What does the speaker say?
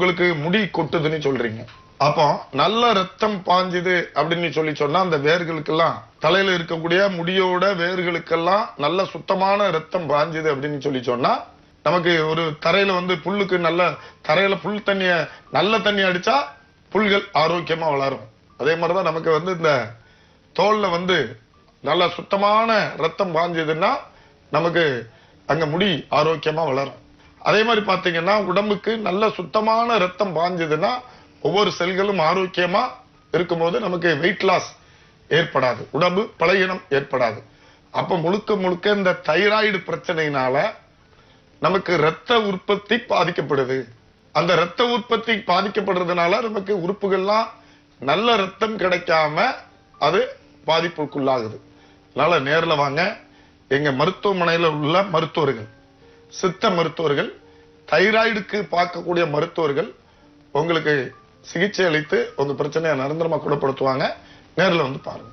உங்களுக்கு முடி கொட்டுதுன்னு சொல்றீங்க. அப்போ நல்ல ரத்தம் பாஞ்சுது அப்படின்னு சொல்லி சொன்னா அந்த வேர்களுக்கெல்லாம் தலையில இருக்கக்கூடிய முடியோட வேர்களுக்கெல்லாம் நல்ல சுத்தமான ரத்தம் பாஞ்சுது அப்படின்னு சொல்லி சொன்னா நமக்கு ஒரு தரையில வந்து புல்லுக்கு நல்ல தரையில புல் தண்ணிய நல்ல தண்ணி அடிச்சா புல்கள் ஆரோக்கியமா வளரும். அதே மாதிரிதான் நமக்கு வந்து இந்த தோல்ல வந்து நல்ல சுத்தமான ரத்தம் பாஞ்சதுன்னா நமக்கு அங்க முடி ஆரோக்கியமா வளரும். அதே மாதிரி பார்த்தீங்கன்னா உடம்புக்கு நல்ல சுத்தமான ரத்தம் பாஞ்சதுன்னா ஒவ்வொரு செல்களும் ஆரோக்கியமா இருக்கும்போது நமக்கு வெயிட் லாஸ் ஏற்படாது. உடம்பு பழையினம் ஏற்படாது. அப்ப முழுக்க முழுக்க இந்த தைராய்டு பிரச்சனையினால நமக்கு ரத்த உற்பத்தி பாதிக்கப்படுது. அந்த ரத்த உற்பத்தி பாதிக்கப்படுறதுனால நமக்கு உறுப்புகள்லாம் நல்ல ரத்தம் கிடைக்காம அது பாதிப்புக்குள்ளாகுது. அதனால நேரில் வாங்க. எங்க மருத்துவமனையில் உள்ள மருத்துவர்கள் சித்த மருத்துவர்கள் தைராய்டுக்கு பார்க்கக்கூடிய மருத்துவர்கள் உங்களுக்கு சிகிச்சை அளித்து உங்க பிரச்சனையை நிரந்தரமா குணப்படுத்துவாங்க. நேரில் வந்து பாருங்க.